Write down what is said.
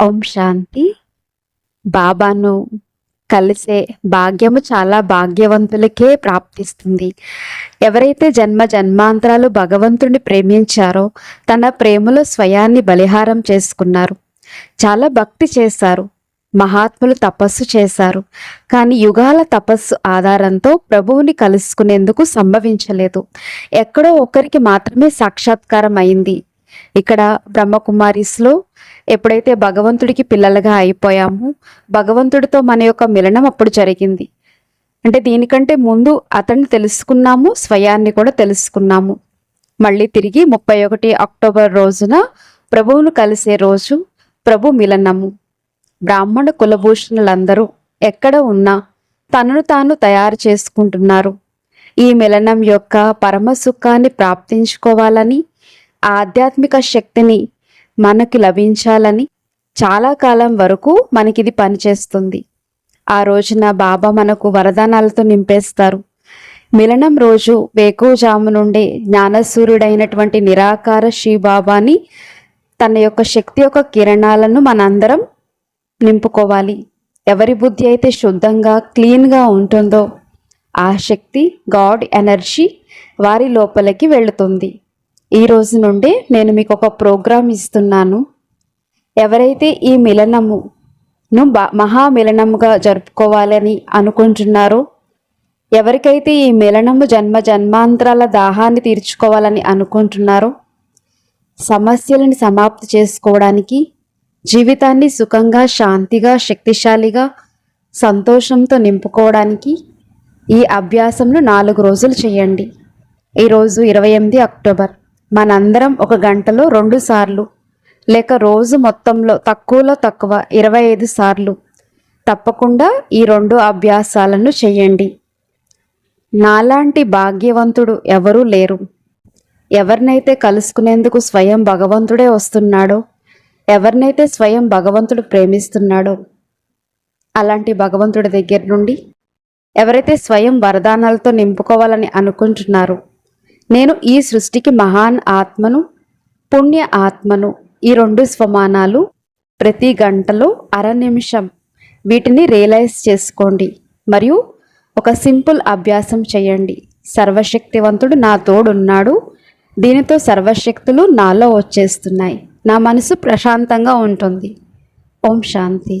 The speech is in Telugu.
ఓం శాంతి. బాబాను కలిసే భాగ్యము చాలా భాగ్యవంతులకే ప్రాప్తిస్తుంది. ఎవరైతే జన్మ జన్మాంతరాలు భగవంతుడిని ప్రేమించారో తన ప్రేమలో స్వయాన్ని బలిహారం చేసుకున్నారు. చాలా భక్తి చేశారు. మహాత్ములు తపస్సు చేశారు. కానీ యుగాల తపస్సు ఆధారంతో ప్రభువుని కలుసుకునేందుకు సంభవించలేదు. ఎక్కడో ఒకరికి మాత్రమే సాక్షాత్కారం అయింది ఇక్కడ బ్రహ్మకుమారిస్లో ఎప్పుడైతే భగవంతుడికి పిల్లలుగా అయిపోయామో భగవంతుడితో మన యొక్క మిలనం అప్పుడు జరిగింది. అంటే దీనికంటే ముందు అతన్ని తెలుసుకున్నాము స్వయాన్ని కూడా తెలుసుకున్నాము. మళ్ళీ తిరిగి ముప్పై ఒకటి అక్టోబర్ రోజున ప్రభువును కలిసే రోజు ప్రభు మిలనము. బ్రాహ్మణ కులభూషణులందరూ ఎక్కడ ఉన్నా తనను తాను తయారు చేసుకుంటున్నారు. ఈ మిలనం యొక్క పరమ సుఖాన్ని ప్రాప్తించుకోవాలని ఆధ్యాత్మిక శక్తిని మనకి లభించాలని చాలా కాలం వరకు మనకిది పనిచేస్తుంది. ఆ రోజున బాబా మనకు వరదానాలతో నింపేస్తారు. మిలనం రోజు వేకువజాము నుండే జ్ఞానసూర్యుడైనటువంటి నిరాకార శ్రీబాబాని తన యొక్క శక్తి యొక్క కిరణాలను మనందరం నింపుకోవాలి. ఎవరి బుద్ధి అయితే శుద్ధంగా క్లీన్గా ఉంటుందో ఆ శక్తి గాడ్ ఎనర్జీ వారి లోపలికి వెళుతుంది. ఈ రోజు నుండి నేను మీకు ఒక ప్రోగ్రాం ఇస్తున్నాను. ఎవరైతే ఈ మిలనమును బా మహామిలనముగా జరుపుకోవాలని అనుకుంటున్నారో ఎవరికైతే ఈ మిలనము జన్మ జన్మాంతరాల దాహాన్ని తీర్చుకోవాలని అనుకుంటున్నారో సమస్యలను సమాప్తి చేసుకోవడానికి జీవితాన్ని సుఖంగా శాంతిగా శక్తిశాలిగా సంతోషంతో నింపుకోవడానికి ఈ అభ్యాసంను నాలుగు రోజులు చేయండి. ఈరోజు ఇరవై ఎనిమిది అక్టోబర్. మనందరం ఒక గంటలో రెండు సార్లు లేక రోజు మొత్తంలో తక్కువలో తక్కువ ఇరవై ఐదు సార్లు. తప్పకుండా ఈ రెండు అభ్యాసాలను చేయండి. నాలాంటి భాగ్యవంతుడు ఎవరూ లేరు. ఎవరినైతే కలుసుకునేందుకు స్వయం భగవంతుడే వస్తున్నాడో ఎవరినైతే స్వయం భగవంతుడు ప్రేమిస్తున్నాడో అలాంటి భగవంతుడి దగ్గర నుండి ఎవరైతే స్వయం వరదానాలతో నింపుకోవాలని అనుకుంటున్నారో నేను ఈ సృష్టికి మహాన్ ఆత్మను పుణ్య ఆత్మను ఈ రెండు స్వమానాలు ప్రతి గంటలో అర నిమిషం వీటిని రియలైజ్ చేసుకోండి మరియు ఒక సింపుల్ అభ్యాసం చేయండి. సర్వశక్తివంతుడు నా తోడున్నాడు. దీనితో సర్వశక్తులు నాలో వచ్చేస్తున్నాయి. నా మనసు ప్రశాంతంగా ఉంటుంది. ఓం శాంతి.